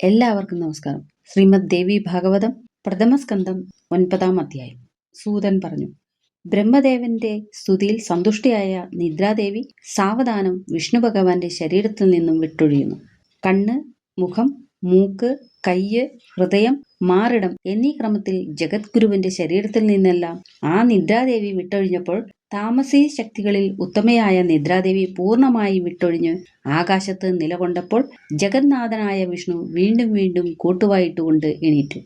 എല്ലാവർക്കും നമസ്കാരം. ശ്രീമദ് ദേവി ഭാഗവതം പ്രഥമ പ്രഥമസ്കന്ധം ഒൻപതാം അധ്യായം. സൂതൻ പറഞ്ഞു ബ്രഹ്മദേവന്റെ സ്തുതിയിൽ സന്തുഷ്ടിയായ നിദ്രാദേവി സാവധാനം വിഷ്ണു ഭഗവാന്റെ ശരീരത്തിൽ നിന്നും വിട്ടൊഴിയുന്നു. കണ്ണ് മുഖം മൂക്ക് കയ്യ് ഹൃദയം മാറിടം എന്നീ ക്രമത്തിൽ ജഗദ്ഗുരുവിന്റെ ശരീരത്തിൽ നിന്നെല്ലാം ആ നിദ്രാദേവി വിട്ടൊഴിഞ്ഞപ്പോൾ താമസീ ശക്തികളിൽ ഉത്തമയായ നിദ്രാദേവി പൂർണമായി വിട്ടൊഴിഞ്ഞ് ആകാശത്ത് നിലകൊണ്ടപ്പോൾ ജഗന്നാഥനായ വിഷ്ണു വീണ്ടും വീണ്ടും കൂട്ടുവായിട്ടുകൊണ്ട് എണീറ്റു.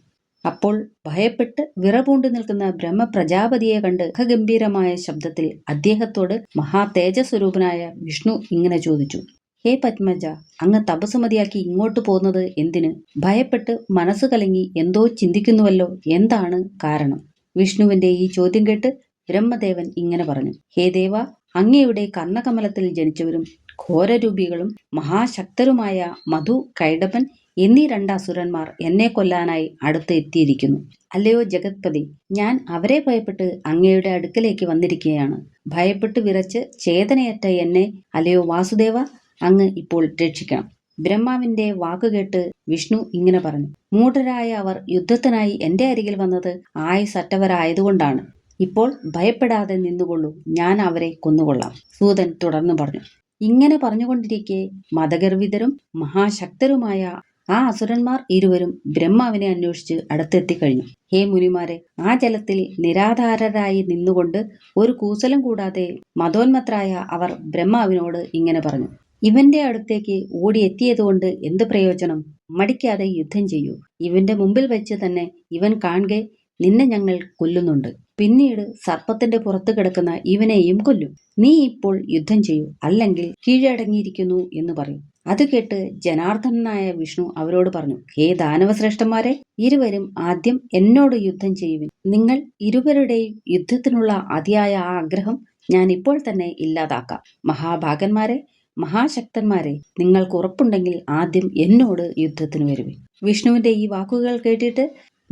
അപ്പോൾ ഭയപ്പെട്ട് വിറപൂണ്ടു നിൽക്കുന്ന ബ്രഹ്മപ്രജാപതിയെ കണ്ട് ഗംഭീരമായ ശബ്ദത്തിൽ അദ്ദേഹത്തോട് മഹാതേജസ്വരൂപനായ വിഷ്ണു ഇങ്ങനെ ചോദിച്ചു ഹേ പത്മജ അങ്ങ് തപസ്സുമതിയാക്കി ഇങ്ങോട്ട് പോകുന്നത് എന്തിന്? ഭയപ്പെട്ട് മനസ്സ് കലങ്ങി എന്തോ ചിന്തിക്കുന്നുവല്ലോ എന്താണ് കാരണം? വിഷ്ണുവിന്റെ ഈ ചോദ്യം കേട്ട് ബ്രഹ്മദേവൻ ഇങ്ങനെ പറഞ്ഞു ഹേ ദേവ അങ്ങയുടെ കർണകമലത്തിൽ ജനിച്ചവരും ഘോരരൂപികളും മഹാശക്തരുമായ മധു കൈഡപൻ എന്നീ രണ്ടാസുരന്മാർ എന്നെ കൊല്ലാനായി അടുത്ത് എത്തിയിരിക്കുന്നു. അല്ലയോ ജഗത്പതി ഞാൻ അവരെ ഭയപ്പെട്ട് അങ്ങയുടെ അടുക്കലേക്ക് വന്നിരിക്കുകയാണ്. ഭയപ്പെട്ട് വിറച്ച് ചേതനയറ്റ എന്നെ അല്ലയോ വാസുദേവ അങ്ങ് ഇപ്പോൾ രക്ഷിക്കണം. ബ്രഹ്മാവിന്റെ വാക്കുകേട്ട് വിഷ്ണു ഇങ്ങനെ പറഞ്ഞു മൂഢരായ അവർ യുദ്ധത്തിനായി എന്റെ അരികിൽ വന്നത് ആയുസറ്റവരായതുകൊണ്ടാണ്. ഇപ്പോൾ ഭയപ്പെടാതെ നിന്നുകൊള്ളൂ. ഞാൻ അവരെ കൊന്നുകൊള്ളാം. സൂതൻ തുടർന്നു പറഞ്ഞു. ഇങ്ങനെ പറഞ്ഞുകൊണ്ടിരിക്കെ മതഗർവിതരും മഹാശക്തരുമായ ആ അസുരന്മാർ ഇരുവരും ബ്രഹ്മാവിനെ അന്വേഷിച്ച് അടുത്തെത്തിക്കഴിഞ്ഞു ഹേ മുനിമാരെ ആ ജലത്തിൽ നിരാധാരരായി നിന്നുകൊണ്ട് ഒരു കൂസലം കൂടാതെ മതോന്മത്രായ അവർ ബ്രഹ്മാവിനോട് ഇങ്ങനെ പറഞ്ഞു. ഇവന്റെ അടുത്തേക്ക് ഓടിയെത്തിയതുകൊണ്ട് എന്ത് പ്രയോജനം? മടിക്കാതെ യുദ്ധം ചെയ്യൂ. ഇവന്റെ മുമ്പിൽ വെച്ച് തന്നെ ഇവൻ കാണെ നിന്നെ ഞങ്ങൾ കൊല്ലുന്നുണ്ട്. പിന്നീട് സർപ്പത്തിന്റെ പുറത്ത് കിടക്കുന്ന ഇവനെയും കൊല്ലും. നീ ഇപ്പോൾ യുദ്ധം ചെയ്യൂ അല്ലെങ്കിൽ കീഴടങ്ങിയിരിക്കുന്നു എന്ന് പറയും. അത് കേട്ട് ജനാർദ്ദനായ വിഷ്ണു അവരോട് പറഞ്ഞു ഹേ ദാനവശ്രേഷ്ഠന്മാരെ ഇരുവരും ആദ്യം എന്നോട് യുദ്ധം ചെയ്യുവിൻ. നിങ്ങൾ ഇരുവരുടെയും യുദ്ധത്തിനുള്ള അതിയായ ആ ആഗ്രഹം ഞാൻ ഇപ്പോൾ തന്നെ ഇല്ലാതാക്കാം. മഹാഭാഗന്മാരെ മഹാശക്തന്മാരെ നിങ്ങൾക്ക് ഉറപ്പുണ്ടെങ്കിൽ ആദ്യം എന്നോട് യുദ്ധത്തിന് വരുവിൻ. വിഷ്ണുവിന്റെ ഈ വാക്കുകൾ കേട്ടിട്ട്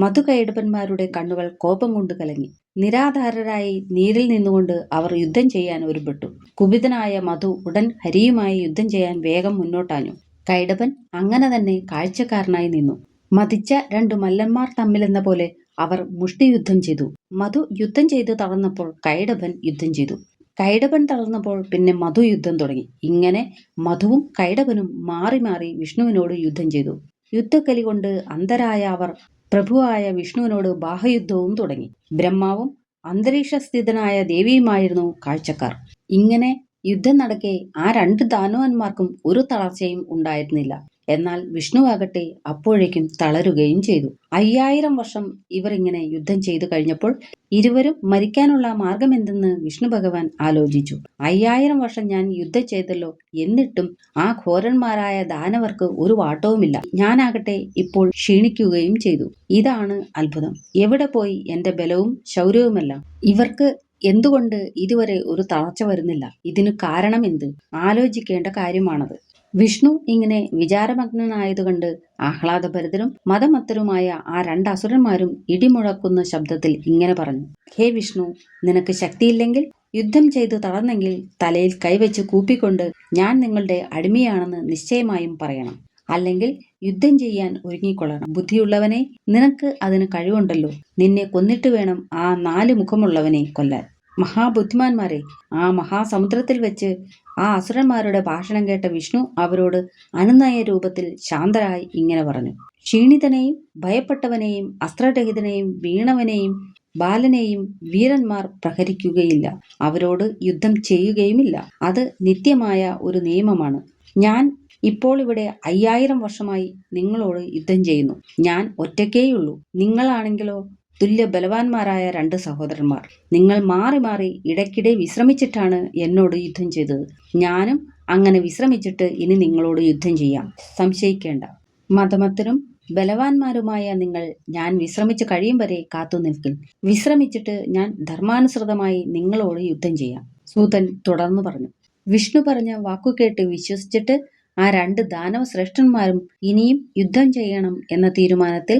മധുകൈടപ്പന്മാരുടെ കണ്ണുകൾ കോപം കൊണ്ട് കലങ്ങി. നിരാധാരരായി നീരിൽ നിന്നുകൊണ്ട് അവർ യുദ്ധം ചെയ്യാൻ ഒരുപെട്ടു കുപിതനായ മധു ഉടൻ ഹരിയുമായി യുദ്ധം ചെയ്യാൻ വേഗം മുന്നോട്ടാഞ്ഞു. കൈടപ്പൻ അങ്ങനെ തന്നെ കാഴ്ചക്കാരനായി നിന്നു. മതിച്ച രണ്ടു മല്ലന്മാർ തമ്മിലെന്ന പോലെ അവർ മുഷ്ടിയുദ്ധം ചെയ്തു. മധു യുദ്ധം ചെയ്ത് തളർന്നപ്പോൾ കൈടപ്പൻ യുദ്ധം ചെയ്തു. കൈടപൻ തളർന്നപ്പോൾ പിന്നെ മധു യുദ്ധം തുടങ്ങി. ഇങ്ങനെ മധുവും കൈടപനും മാറി മാറി വിഷ്ണുവിനോട് യുദ്ധം ചെയ്തു. യുദ്ധക്കലി കൊണ്ട് അന്തരായ അവർ പ്രഭുവായ വിഷ്ണുവിനോട് ബാഹയുദ്ധവും തുടങ്ങി. ബ്രഹ്മാവും അന്തരീക്ഷസ്ഥിതനായ ദേവിയുമായിരുന്നു കാഴ്ചക്കാർ. ഇങ്ങനെ യുദ്ധം നടക്കെ ആ രണ്ട് ദാനവന്മാർക്കും ഒരു തളർച്ചയും ഉണ്ടായിരുന്നില്ല. എന്നാൽ വിഷ്ണുവാകട്ടെ അപ്പോഴേക്കും തളരുകയും ചെയ്തു. അയ്യായിരം വർഷം ഇവർ ഇങ്ങനെ യുദ്ധം ചെയ്തു കഴിഞ്ഞപ്പോൾ ഇരുവരും മരിക്കാനുള്ള മാർഗമെന്തെന്ന് വിഷ്ണു ഭഗവാൻ ആലോചിച്ചു. അയ്യായിരം വർഷം ഞാൻ യുദ്ധം ചെയ്തല്ലോ. എന്നിട്ടും ആ ഘോരന്മാരായ ദാനവർക്ക് ഒരു വാട്ടവുമില്ല. ഞാനാകട്ടെ ഇപ്പോൾ ക്ഷീണിക്കുകയും ചെയ്തു. ഇതാണ് അത്ഭുതം. എവിടെ പോയി എന്റെ ബലവും ശൗര്യവുമെല്ലാം? ഇവർക്ക് എന്തുകൊണ്ട് ഇതുവരെ ഒരു തളർച്ച വരുന്നില്ല? ഇതിനു കാരണം എന്ത്? ആലോചിക്കേണ്ട കാര്യമാണത്. വിഷ്ണു ഇങ്ങനെ വിചാരമഗ്നനായതുകൊണ്ട് ആഹ്ലാദഭരിതരും മതമത്തരുമായ ആ രണ്ട് അസുരന്മാരും ഇടിമുഴക്കുന്ന ശബ്ദത്തിൽ ഇങ്ങനെ പറഞ്ഞു. ഹേ വിഷ്ണു നിനക്ക് ശക്തിയില്ലെങ്കിൽ യുദ്ധം ചെയ്തു തളർന്നെങ്കിൽ തലയിൽ കൈവച്ച് കൂപ്പിക്കൊണ്ട് ഞാൻ നിങ്ങളുടെ അടിമയാണെന്ന് നിശ്ചയമായും പറയണം. അല്ലെങ്കിൽ യുദ്ധം ചെയ്യാൻ ഒരുങ്ങിക്കൊള്ളണം. ബുദ്ധിയുള്ളവനെ നിനക്ക് അതിന് കഴിവുണ്ടല്ലോ. നിന്നെ കൊന്നിട്ട് വേണം ആ നാല് മുഖമുള്ളവനെ കൊല്ലാൻ. മഹാബുദ്ധിമാന്മാരെ ആ മഹാസമുദ്രത്തിൽ വെച്ച് ആ അസുരന്മാരുടെ ഭാഷണം കേട്ട വിഷ്ണു അവരോട് അനുനയ രൂപത്തിൽ ശാന്തരായി ഇങ്ങനെ പറഞ്ഞു. ക്ഷീണിതനെയും ഭയപ്പെട്ടവനെയും അസ്ത്രരഹിതനെയും വീണവനെയും ബാലനെയും വീരന്മാർ പ്രഹരിക്കുകയില്ല. അവരോട് യുദ്ധം ചെയ്യുകയുമില്ല. അത് നിത്യമായ ഒരു നിയമമാണ്. ഞാൻ ഇപ്പോൾ ഇവിടെ അയ്യായിരം വർഷമായി നിങ്ങളോട് യുദ്ധം ചെയ്യുന്നു. ഞാൻ ഒറ്റക്കേയുള്ളൂ നിങ്ങളാണെങ്കിലോ തുല്യ ബലവാന്മാരായ രണ്ട് സഹോദരന്മാർ. നിങ്ങൾ മാറി മാറി ഇടയ്ക്കിടെ വിശ്രമിച്ചിട്ടാണ് എന്നോട് യുദ്ധം ചെയ്തത്. ഞാനും അങ്ങനെ വിശ്രമിച്ചിട്ട് ഇനി നിങ്ങളോട് യുദ്ധം ചെയ്യാം. സംശയിക്കേണ്ട. മതമത്തരും ബലവാന്മാരുമായ നിങ്ങൾ ഞാൻ വിശ്രമിച്ച് കഴിയും വരെ കാത്തു നിൽക്കും. വിശ്രമിച്ചിട്ട് ഞാൻ ധർമാനുസൃതമായി നിങ്ങളോട് യുദ്ധം ചെയ്യാം. സൂതൻ തുടർന്നു പറഞ്ഞു. വിഷ്ണു പറഞ്ഞ വാക്കുകേട്ട് വിശ്വസിച്ചിട്ട് ആ രണ്ട് ദാനവ ശ്രേഷ്ഠന്മാരും ഇനിയും യുദ്ധം ചെയ്യണം എന്ന തീരുമാനത്തിൽ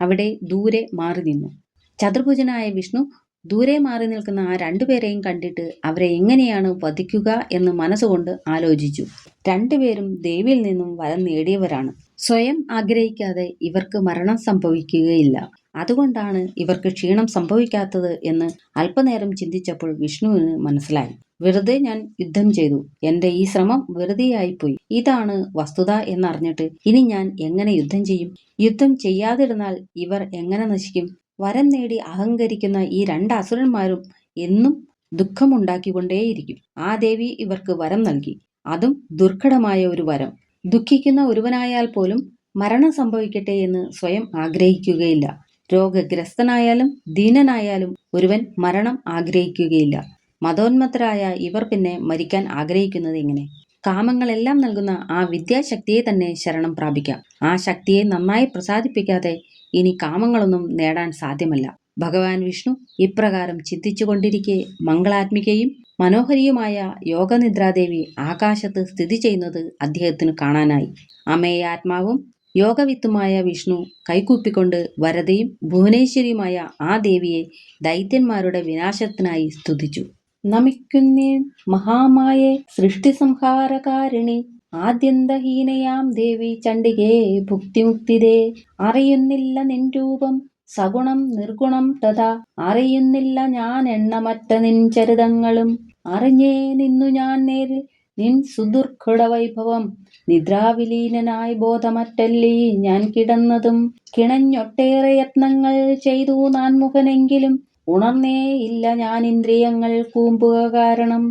അവിടെ ദൂരെ മാറി നിന്നു ചതുർഭുജനായ വിഷ്ണു ദൂരെ മാറി നിൽക്കുന്ന ആ രണ്ടുപേരെയും കണ്ടിട്ട് അവരെ എങ്ങനെയാണ് വധിക്കുക എന്ന് മനസ്സുകൊണ്ട് ആലോചിച്ചു. രണ്ടുപേരും ദേവിയിൽ നിന്നും വരം നേടിയവരാണ്. സ്വയം ആഗ്രഹിക്കാതെ ഇവർക്ക് മരണം സംഭവിക്കുകയില്ല. അതുകൊണ്ടാണ് ഇവർക്ക് ക്ഷീണം സംഭവിക്കാത്തത് എന്ന് അല്പനേരം ചിന്തിച്ചപ്പോൾ വിഷ്ണുവിന് മനസ്സിലായി. വെറുതെ ഞാൻ യുദ്ധം ചെയ്തു. എന്റെ ഈ ശ്രമം വെറുതെയായിപ്പോയി. ഇതാണ് വസ്തുത എന്നറിഞ്ഞിട്ട് ഇനി ഞാൻ എങ്ങനെ യുദ്ധം ചെയ്യും? യുദ്ധം ചെയ്യാതിരുന്നാൽ ഇവർ എങ്ങനെ നശിക്കും? വരം നേടി അഹങ്കരിക്കുന്ന ഈ രണ്ട് അസുരന്മാരും എന്നും ദുഃഖമുണ്ടാക്കിക്കൊണ്ടേയിരിക്കും. ആ ദേവി ഇവർക്ക് വരം നൽകി. അതും ദുർഘടമായ ഒരു വരം. ദുഃഖിക്കുന്ന ഒരുവനായാൽ പോലും മരണം സംഭവിക്കട്ടെ എന്ന് സ്വയം ആഗ്രഹിക്കുകയില്ല. രോഗഗ്രസ്തനായാലും ദീനനായാലും ഒരുവൻ മരണം ആഗ്രഹിക്കുകയില്ല. മതോന്മത്തരായ ഇവർ പിന്നെ മരിക്കാൻ ആഗ്രഹിക്കുന്നത് എങ്ങനെ? കാമങ്ങളെല്ലാം നൽകുന്ന ആ വിദ്യാശക്തിയെ തന്നെ ശരണം പ്രാപിക്കാം. ആ ശക്തിയെ നന്നായി പ്രസാദിപ്പിക്കാതെ ഇനി കാമങ്ങളൊന്നും നേടാൻ സാധ്യമല്ല. ഭഗവാൻ വിഷ്ണു ഇപ്രകാരം ചിന്തിച്ചുകൊണ്ടിരിക്കെ മംഗളാത്മികയും മനോഹരിയുമായ യോഗനിദ്രാദേവി ആകാശത്ത് സ്ഥിതി ചെയ്യുന്നത് അദ്ദേഹത്തിന് കാണാനായി. അമേ ആത്മാവും യോഗവിത്തുമായ വിഷ്ണു കൈകൂപ്പിക്കൊണ്ട് വരതയും ഭുവനേശ്വരിയുമായ ആ ദേവിയെ ദൈത്യന്മാരുടെ വിനാശത്തിനായി സ്തുതിച്ചു. നമിക്കുന്നേൻ മഹാമായെ സൃഷ്ടിസംഹാരകാരിണി ആദ്യന്തഹീനയാം ദേവി ചണ്ഡികേ ഭുക്തിമുക്തിദേ അറിയുന്നില്ല നിൻ രൂപം സഗുണം നിർഗുണം തഥാ. അറിയുന്നില്ല ഞാൻ എണ്ണമറ്റ നിൻ ചരിതങ്ങളും. അറിഞ്ഞേ നിന്നു ഞാൻ നേരിൽ നിൻ സുദുർഘട വൈഭവം. നിദ്രാവിലീനനായി ബോധമറ്റല്ലേ ഞാൻ കിടന്നതും. കിണഞ്ഞൊട്ടേറെ യത്നങ്ങൾ ചെയ്തു നാൻമുഖനെങ്കിലും. ഉണർന്നേ ഇല്ല ഞാൻ ഇന്ദ്രിയങ്ങൾ കൂമ്പുക കാരണം.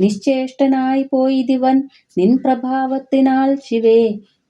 നിശ്ചേഷ്ടനായി പോയി ദിവൻ നിൻ പ്രഭാവത്തിനാൽ ശിവേ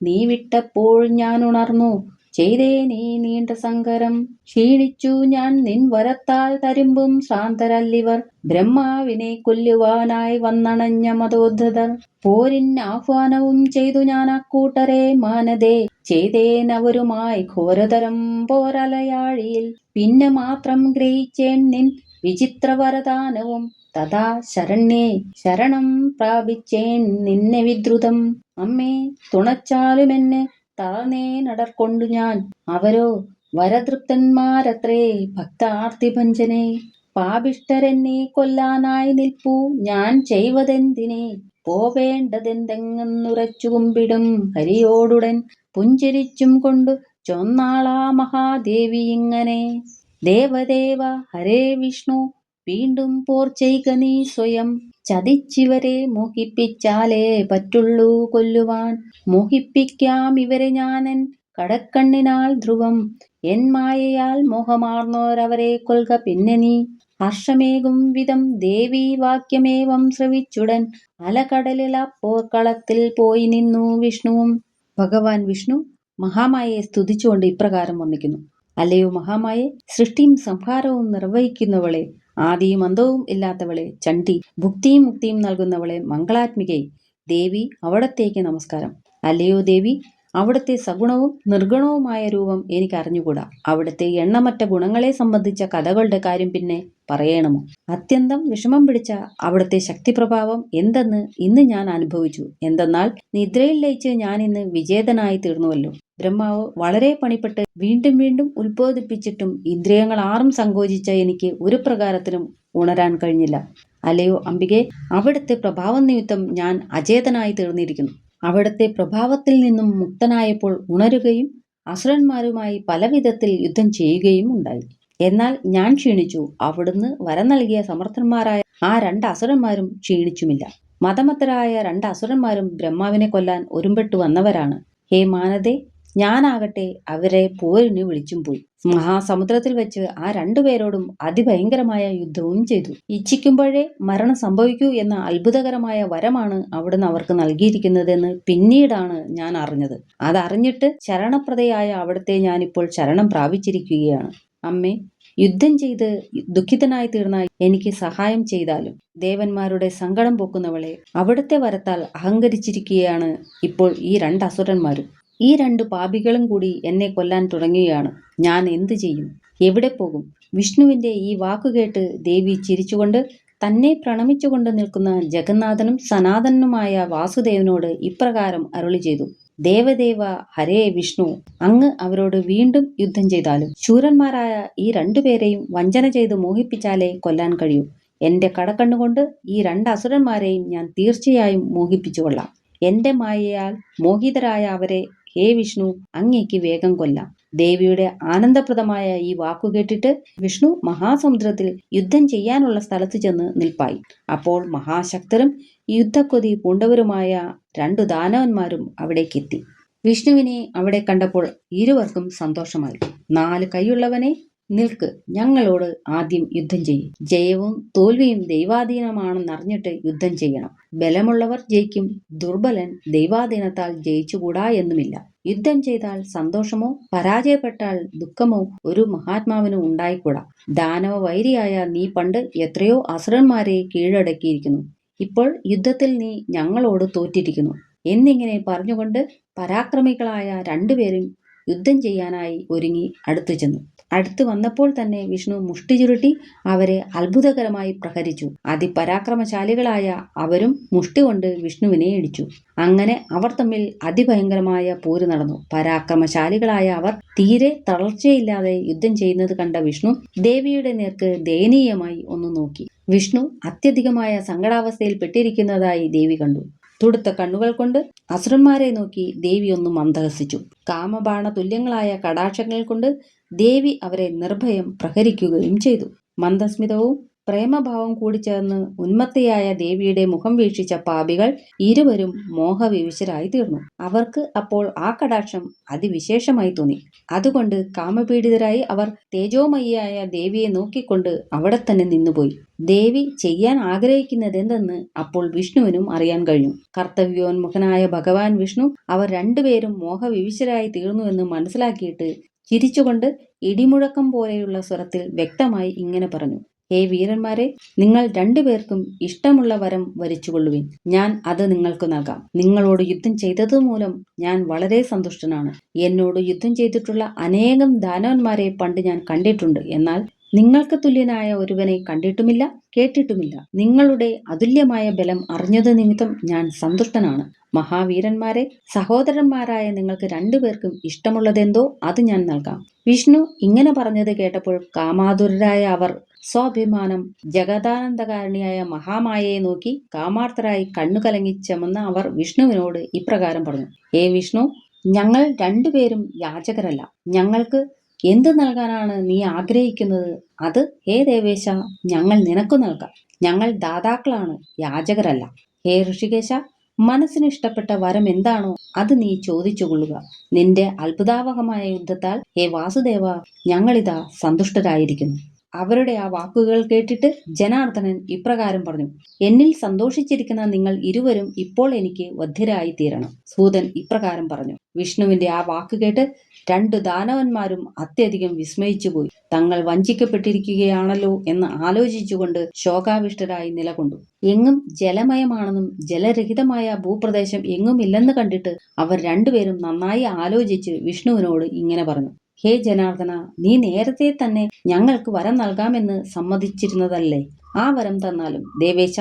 നീ വിട്ടപ്പോൾ ഞാൻ ഉണർന്നു. ചെയ്തേ നീ നീണ്ട സങ്കരം. ക്ഷീണിച്ചു ഞാൻ നിൻ വരത്താൽ തരുമ്പും ശ്രാന്തരല്ലിവർ ബ്രഹ്മാവിനെ കൊല്ലുവാനായി വന്നണഞ്ഞ മതോദ്ധതർ. പോരിൻ ആഹ്വാനവും ചെയ്തു ഞാൻ അക്കൂട്ടരെ മാനതേ. ചെയ്തേനവരുമായി ഘോരതരം പോരലയാഴിയിൽ. പിന്നെ മാത്രം ഗ്രഹിച്ചേൻ നിൻ വിചിത്ര വിചിത്രവരദാനവും. തഥാ ശരണ്യേ ശരണം പ്രാപിച്ചേൻ നിന്നെ വിദ്രുതം. അമ്മേ തുണച്ചാലുമെന്നെ താഴ്ന്നേ നടർക്കൊണ്ടു ഞാൻ. അവരോ വരതൃപ്തന്മാരത്രേ ഭക്താർത്തിഭഞ്ജനെ. പാപിഷ്ടരെന്നെ കൊല്ലാനായി നിൽപ്പൂ ഞാൻ ചെയ്വതെന്തിനെ? പോവേണ്ടതെന്തെങ്ങെന്നുറച്ചു കുമ്പിടും ഹരിയോടുടൻ പുഞ്ചിരിച്ചും കൊണ്ടു ചൊന്നാളാ മഹാദേവി ഇങ്ങനെ. ദേവദേവ ഹരേ വിഷ്ണു വീണ്ടും പോർ ചെയ്ക നീ സ്വയം. ചതിച്ചിവരെ മോഹിപ്പിച്ചാലേ പറ്റുള്ളൂ കൊല്ലുവാൻ. മോഹിപ്പിക്കാം ഇവരെ ഞാനൻ കടക്കണ്ണിനാൽ ധ്രുവം. എൻ മായയാൽ മോഹമാർന്നോരവരെ കൊൽക പിന്നെ നീ. ഹർഷമേകും വിധം ദേവി വാക്യമേവം ശ്രവിച്ചുടൻ. അലകടലിൽ പോർക്കളത്തിൽ പോയി നിന്നു വിഷ്ണുവും ഭഗവാൻ വിഷ്ണു മഹാമായയെ സ്തുതിച്ചുകൊണ്ട് ഇപ്രകാരം വർണിക്കുന്നു അല്ലയോ മഹാമായെ സൃഷ്ടിയും സംഹാരവും നിർവഹിക്കുന്നവളെ ആദിയും അന്തവും ഇല്ലാത്തവളെ ചണ്ഡി ഭുക്തിയും മുക്തിയും നൽകുന്നവളെ മംഗളാത്മികയെ ദേവി അവിടത്തേക്ക് നമസ്കാരം. അല്ലയോ ദേവി അവിടുത്തെ സഗുണവും നിർഗുണവുമായ രൂപം എനിക്ക് അറിഞ്ഞുകൂടാ അവിടുത്തെ എണ്ണമറ്റ ഗുണങ്ങളെ സംബന്ധിച്ച കഥകളുടെ കാര്യം പിന്നെ പറയണമോ? അത്യന്തം വിഷമം പിടിച്ച അവിടുത്തെ ശക്തിപ്രഭാവം എന്തെന്ന് ഇന്ന് ഞാൻ അനുഭവിച്ചു. എന്തെന്നാൽ നിദ്രയിൽ ലയിച്ച് ഞാൻ ഇന്ന് വിജേതനായി തീർന്നുവല്ലോ. ബ്രഹ്മാവ് വളരെ പണിപ്പെട്ട് വീണ്ടും വീണ്ടും ഉത്ബോധിപ്പിച്ചിട്ടും ഇന്ദ്രിയങ്ങൾ ആറും സങ്കോചിച്ച എനിക്ക് ഒരു പ്രകാരത്തിലും ഉണരാൻ കഴിഞ്ഞില്ല. അലയോ അംബികെ അവിടുത്തെ പ്രഭാവം നിമിത്തം ഞാൻ അചേതനായി തീർന്നിരിക്കുന്നു. അവിടുത്തെ പ്രഭാവത്തിൽ നിന്നും മുക്തനായപ്പോൾ ഉണരുകയും അസുരന്മാരുമായി പലവിധത്തിൽ യുദ്ധം ചെയ്യുകയും ഉണ്ടായി. എന്നാൽ ഞാൻ ക്ഷീണിച്ചു. അവിടുന്ന് വരം നൽകിയ സമർത്ഥന്മാരായ ആ രണ്ട് അസുരന്മാരും ക്ഷീണിച്ചുമില്ല. മതമത്തരായ രണ്ട് അസുരന്മാരും ബ്രഹ്മാവിനെ കൊല്ലാൻ ഒരുമ്പെട്ടു വന്നവരാണ്. ഹേ മാനദേ ഞാനാകട്ടെ അവരെ പോരിന് വിളിച്ചും പോയി. മഹാസമുദ്രത്തിൽ വെച്ച് ആ രണ്ടുപേരോടും അതിഭയങ്കരമായ യുദ്ധവും ചെയ്തു. ഇച്ഛിക്കുമ്പോഴേ മരണം സംഭവിക്കൂ എന്ന അത്ഭുതകരമായ വരമാണ് അവിടുന്ന് അവർക്ക് നൽകിയിരിക്കുന്നതെന്ന് പിന്നീടാണ് ഞാൻ അറിഞ്ഞത്. അതറിഞ്ഞിട്ട് ശരണപ്രദയായ അവിടുത്തെ ഞാനിപ്പോൾ ശരണം പ്രാപിച്ചിരിക്കുകയാണ്. അമ്മേ യുദ്ധം ചെയ്ത് ദുഃഖിതനായി തീർന്ന എനിക്ക് സഹായം ചെയ്താലും ദേവന്മാരുടെ സങ്കടം പോക്കുന്നവളെ അവിടുത്തെ വരത്താൽ അഹങ്കരിച്ചിരിക്കുകയാണ് ഇപ്പോൾ ഈ രണ്ട് അസുരന്മാരും. ഈ രണ്ട് പാപികളും കൂടി എന്നെ കൊല്ലാൻ തുടങ്ങുകയാണ്. ഞാൻ എന്തു ചെയ്യും? എവിടെ പോകും? വിഷ്ണുവിന്റെ ഈ വാക്കുകേട്ട് ദേവി ചിരിച്ചുകൊണ്ട് തന്നെ പ്രണമിച്ചുകൊണ്ട് നിൽക്കുന്ന ജഗന്നാഥനും സനാതനുമായ വാസുദേവനോട് ഇപ്രകാരം അരുളി ചെയ്തു. ദേവദേവ ഹരേ വിഷ്ണു. അങ്ങ് അവരോട് വീണ്ടും യുദ്ധം ചെയ്താലും ശൂരന്മാരായ ഈ രണ്ടുപേരെയും വഞ്ചന ചെയ്ത് മോഹിപ്പിച്ചാലേ കൊല്ലാൻ കഴിയൂ. എന്റെ കടക്കണ്ണുകൊണ്ട് ഈ രണ്ട് അസുരന്മാരെയും ഞാൻ തീർച്ചയായും മോഹിപ്പിച്ചു കൊള്ളാം. എന്റെ മായയാൽ മോഹിതരായ അവരെ ഹേ വിഷ്ണു അങ്ങേക്ക് വേഗം കൊല്ലാം. ദേവിയുടെ ആനന്ദപ്രദമായ ഈ വാക്കു കേട്ടിട്ട് വിഷ്ണു മഹാസമുദ്രത്തിൽ യുദ്ധം ചെയ്യാനുള്ള സ്ഥലത്ത് ചെന്ന് നിൽപ്പായി. അപ്പോൾ മഹാശക്തരും യുദ്ധക്കൊതി പൂണ്ടവരുമായ രണ്ടു ദാനവന്മാരും അവിടേക്കെത്തി. വിഷ്ണുവിനെ അവിടെ കണ്ടപ്പോൾ ഇരുവർക്കും സന്തോഷമായി. നാല് കൈയുള്ളവനെ നിൽക്ക് ഞങ്ങളോട് ആദ്യം യുദ്ധം ചെയ്യും. ജയവും തോൽവിയും ദൈവാധീനമാണെന്നറിഞ്ഞിട്ട് യുദ്ധം ചെയ്യണം. ബലമുള്ളവർ ജയിക്കും ദുർബലൻ ദൈവാധീനത്താൽ ജയിച്ചുകൂടാ എന്നുമില്ല. യുദ്ധം ചെയ്താൽ സന്തോഷമോ പരാജയപ്പെട്ടാൽ ദുഃഖമോ ഒരു മഹാത്മാവിനും ഉണ്ടായിക്കൂടാ. ദാനവ വൈരിയായ നീ പണ്ട് എത്രയോ അസുരന്മാരെ കീഴടക്കിയിരിക്കുന്നു. ഇപ്പോൾ യുദ്ധത്തിൽ നീ ഞങ്ങളോട് തോറ്റിരിക്കുന്നു. എന്നിങ്ങനെ പറഞ്ഞുകൊണ്ട് പരാക്രമികളായ രണ്ടുപേരും യുദ്ധം ചെയ്യാനായി ഒരുങ്ങി അടുത്തു ചെന്നു അടുത്തു വന്നപ്പോൾ തന്നെ വിഷ്ണു മുഷ്ടി ചുരുട്ടി അവരെ അത്ഭുതകരമായി പ്രഹരിച്ചു. അതിപരാക്രമശാലികളായ അവരും മുഷ്ടി കൊണ്ട് വിഷ്ണുവിനെ ഇടിച്ചു. അങ്ങനെ അവർ തമ്മിൽ അതിഭയങ്കരമായ പോര് നടന്നു. പരാക്രമശാലികളായ അവർ തീരെ തളർച്ചയില്ലാതെ യുദ്ധം ചെയ്യുന്നത് കണ്ട വിഷ്ണു ദേവിയുടെ നേർക്ക് ദയനീയമായി ഒന്ന് നോക്കി. വിഷ്ണു അത്യധികമായ സങ്കടാവസ്ഥയിൽ പെട്ടിരിക്കുന്നതായി ദേവി കണ്ടു. തുടുത്ത കണ്ണുകൾ കൊണ്ട് അസുരന്മാരെ നോക്കി ദേവി ഒന്ന് മന്ദഹസിച്ചു. കാമബാണ തുല്യങ്ങളായ കടാക്ഷങ്ങൾ കൊണ്ട് ദേവി അവരെ നിർഭയം പ്രഹരിക്കുകയും ചെയ്തു. മന്ദസ്മിതവും പ്രേമഭാവം കൂടി ചേർന്ന് ഉന്മത്തയായ ദേവിയുടെ മുഖം വീക്ഷിച്ച പാപികൾ ഇരുവരും മോഹവിവശരായി തീർന്നു അവർക്ക് അപ്പോൾ ആ കടാക്ഷം അതിവിശേഷമായി തോന്നി. അതുകൊണ്ട് കാമപീഡിതരായി അവർ തേജോമയിയായ ദേവിയെ നോക്കിക്കൊണ്ട് അവിടെ തന്നെ നിന്നുപോയി. ദേവി ചെയ്യാൻ ആഗ്രഹിക്കുന്നതെന്തെന്ന് അപ്പോൾ വിഷ്ണുവിനും അറിയാൻ കഴിഞ്ഞു. കർത്തവ്യോന്മുഖനായ ഭഗവാൻ വിഷ്ണു അവർ രണ്ടുപേരും മോഹവിവിശരായി തീർന്നുവെന്ന് മനസ്സിലാക്കിയിട്ട് ചിരിച്ചുകൊണ്ട് ഇടിമുഴക്കം പോലെയുള്ള സ്വരത്തിൽ വ്യക്തമായി ഇങ്ങനെ പറഞ്ഞു ഹേ വീരന്മാരെ നിങ്ങൾ രണ്ടുപേർക്കും ഇഷ്ടമുള്ള വരം വരിച്ചുകൊള്ളുവിൻ. ഞാൻ അത് നിങ്ങൾക്ക് നൽകാം. നിങ്ങളോട് യുദ്ധം ചെയ്തതുമൂലം ഞാൻ വളരെ സന്തുഷ്ടനാണ്. എന്നോട് യുദ്ധം ചെയ്തിട്ടുള്ള അനേകം ദാനവന്മാരെ പണ്ട് ഞാൻ കണ്ടിട്ടുണ്ട്. എന്നാൽ നിങ്ങൾക്ക് തുല്യനായ ഒരുവനെ കണ്ടിട്ടുമില്ല കേട്ടിട്ടുമില്ല. നിങ്ങളുടെ അതുല്യമായ ബലം അറിഞ്ഞത് നിമിത്തം ഞാൻ സന്തുഷ്ടനാണ്. മഹാവീരന്മാരെ സഹോദരന്മാരായ നിങ്ങൾക്ക് രണ്ടുപേർക്കും ഇഷ്ടമുള്ളതെന്തോ അത് ഞാൻ നൽകാം. വിഷ്ണു ഇങ്ങനെ പറഞ്ഞത് കേട്ടപ്പോൾ കാമാതുരരായ അവർ സ്വാഭിമാനം ജഗദാനന്ദകാരണിയായ മഹാമായയെ നോക്കി കാമാർത്ഥരായി കണ്ണുകലങ്ങി ചെമന്ന അവർ വിഷ്ണുവിനോട് ഇപ്രകാരം പറഞ്ഞു ഏ വിഷ്ണു ഞങ്ങൾ രണ്ടുപേരും യാചകരല്ല. ഞങ്ങൾക്ക് എന്ത് നൽകാനാണ് നീ ആഗ്രഹിക്കുന്നത്? അത് ഹേ ദേവേശ ഞങ്ങൾ നിനക്കു നൽകാം. ഞങ്ങൾ ദാതാക്കളാണ് യാചകരല്ല. ഹേ ഋഷികേശ മനസ്സിന് ഇഷ്ടപ്പെട്ട വരം എന്താണോ അത് നീ ചോദിച്ചുകൊള്ളുക. നിന്റെ അത്ഭുതാവഹമായ യുദ്ധത്താൽ ഹേ വാസുദേവ ഞങ്ങളിതാ സന്തുഷ്ടരായിരിക്കുന്നു. അവരുടെ ആ വാക്കുകൾ കേട്ടിട്ട് ജനാർദ്ദനൻ ഇപ്രകാരം പറഞ്ഞു എന്നിൽ സന്തോഷിച്ചിരിക്കുന്ന നിങ്ങൾ ഇരുവരും ഇപ്പോൾ എനിക്ക് വധ്യരായി തീരണം സൂതൻ ഇപ്രകാരം പറഞ്ഞു. വിഷ്ണുവിന്റെ ആ വാക്ക് കേട്ട് രണ്ട് ദാനവന്മാരും അത്യധികം വിസ്മയിച്ചുപോയി തങ്ങൾ വഞ്ചിക്കപ്പെട്ടിരിക്കുകയാണല്ലോ എന്ന് ആലോചിച്ചുകൊണ്ട് ശോകാവിഷ്ടരായി നിലകൊണ്ടു. എങ്ങും ജലമയമാണെന്നും ജലരഹിതമായ ഭൂപ്രദേശം എങ്ങുമില്ലെന്ന് കണ്ടിട്ട് അവർ രണ്ടുപേരും നന്നായി ആലോചിച്ച് വിഷ്ണുവിനോട് ഇങ്ങനെ പറഞ്ഞു. ഹേ ജനാർദ്ദന നീ നേരത്തെ തന്നെ ഞങ്ങൾക്ക് വരം നൽകാമെന്ന് സമ്മതിച്ചിരുന്നതല്ലേ? ആ വരം തന്നാലും ദേവേശ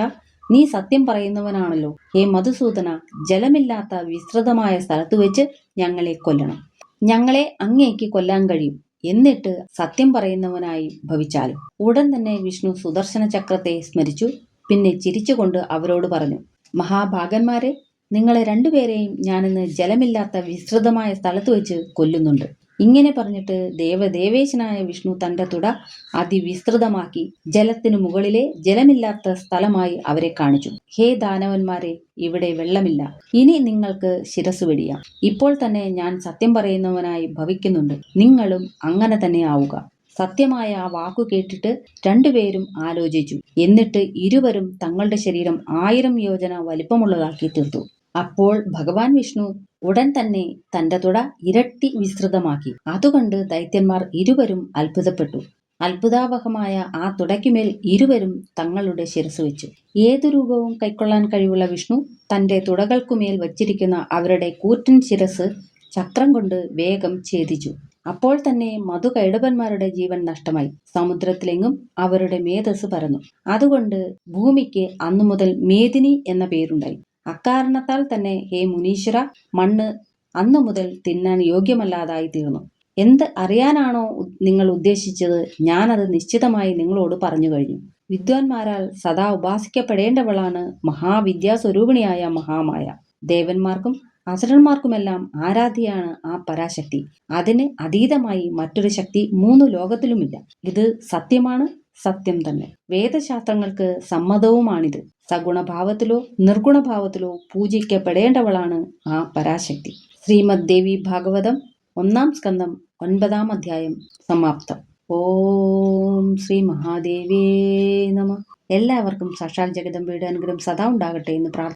നീ സത്യം പറയുന്നവനാണല്ലോ. ഹേ മധുസൂദന ജലമില്ലാത്ത വിസ്തൃതമായ സ്ഥലത്ത് വെച്ച് ഞങ്ങളെ കൊല്ലണം. ഞങ്ങളെ അങ്ങേക്ക് കൊല്ലാൻ കഴിയും. എന്നിട്ട് സത്യം പറയുന്നവനായി ഭവിച്ചാലും. ഉടൻ തന്നെ വിഷ്ണു സുദർശന ചക്രത്തെ സ്മരിച്ചു. പിന്നെ ചിരിച്ചുകൊണ്ട് അവരോട് പറഞ്ഞു മഹാഭാഗന്മാരെ നിങ്ങളെ രണ്ടുപേരെയും ഞാനിന്ന് ജലമില്ലാത്ത വിസ്തൃതമായ സ്ഥലത്ത് വെച്ച് കൊല്ലുന്നുണ്ട്. ഇങ്ങനെ പറഞ്ഞിട്ട് ദേവദേവേശനായ വിഷ്ണു തന്റെ തുട അതിവിസ്തൃതമാക്കി ജലത്തിനു മുകളിലെ ജലമില്ലാത്ത സ്ഥലമായി അവരെ കാണിച്ചു. ഹേ ദാനവന്മാരെ ഇവിടെ വെള്ളമില്ല. ഇനി നിങ്ങൾക്ക് ശിരസ് വെടിയാം. ഇപ്പോൾ തന്നെ ഞാൻ സത്യം പറയുന്നവനായി ഭവിക്കുന്നുണ്ട്. നിങ്ങളും അങ്ങനെ തന്നെ ആവുക. സത്യമായ ആ വാക്കു കേട്ടിട്ട് രണ്ടുപേരും ആലോചിച്ചു. എന്നിട്ട് ഇരുവരും തങ്ങളുടെ ശരീരം ആയിരം യോജന വലിപ്പമുള്ളതാക്കി തീർത്തു. അപ്പോൾ ഭഗവാൻ വിഷ്ണു ഉടൻ തന്നെ തന്റെ തുട ഇരട്ടി വിസ്തൃതമാക്കി. അതുകൊണ്ട് ദൈത്യന്മാർ ഇരുവരും അത്ഭുതപ്പെട്ടു. അത്ഭുതാവഹമായ ആ തുടയ്ക്കുമേൽ ഇരുവരും തങ്ങളുടെ ശിരസ് വെച്ചു. ഏതു രൂപവും കൈക്കൊള്ളാൻ കഴിവുള്ള വിഷ്ണു തന്റെ തുടകൾക്കുമേൽ വച്ചിരിക്കുന്ന അവരുടെ കൂറ്റൻ ശിരസ് ചക്രം കൊണ്ട് വേഗം ഛേദിച്ചു. അപ്പോൾ തന്നെ മധു ജീവൻ നഷ്ടമായി. സമുദ്രത്തിലെങ്ങും അവരുടെ മേധസ് പരന്നു. അതുകൊണ്ട് ഭൂമിക്ക് അന്നു മുതൽ മേദിനി എന്ന പേരുണ്ടായി. അക്കാരണത്താൽ തന്നെ ഹേ മുനീശ്വര മണ്ണ് അന്നു മുതൽ തിന്നാൻ യോഗ്യമല്ലാതായി തീർന്നു. എന്ത് അറിയാനാണോ നിങ്ങൾ ഉദ്ദേശിച്ചത്? ഞാനത് നിശ്ചിതമായി നിങ്ങളോട് പറഞ്ഞു കഴിഞ്ഞു. വിദ്വാൻമാരാൽ സദാ ഉപാസിക്കപ്പെടേണ്ടവളാണ് മഹാവിദ്യാസ്വരൂപിണിയായ മഹാമായ. ദേവന്മാർക്കും അസുരന്മാർക്കുമെല്ലാം ആരാധ്യയാണ് ആ പരാശക്തി. അതിന് അതീതമായി മറ്റൊരു ശക്തി മൂന്ന് ലോകത്തിലുമില്ല. ഇത് സത്യമാണ് സത്യം തന്നെ. വേദശാസ്ത്രങ്ങൾക്ക് സമ്മതവുമാണിത്. സഗുണഭാവത്തിലോ നിർഗുണഭാവത്തിലോ പൂജിക്കപ്പെടേണ്ടവളാണ് ആ പരാശക്തി. ശ്രീമദ് ദേവി ഭാഗവതം ഒന്നാം സ്കന്ധം ഒൻപതാം അധ്യായം സമാപ്തം. ഓം ശ്രീ മഹാദേവേ നമ. എല്ലാവർക്കും സാക്ഷാൽ ജഗദംബയുടെ അനുഗ്രഹം സദാ ഉണ്ടാകട്ടെ എന്ന് പ്രാർത്ഥിക്കുന്നു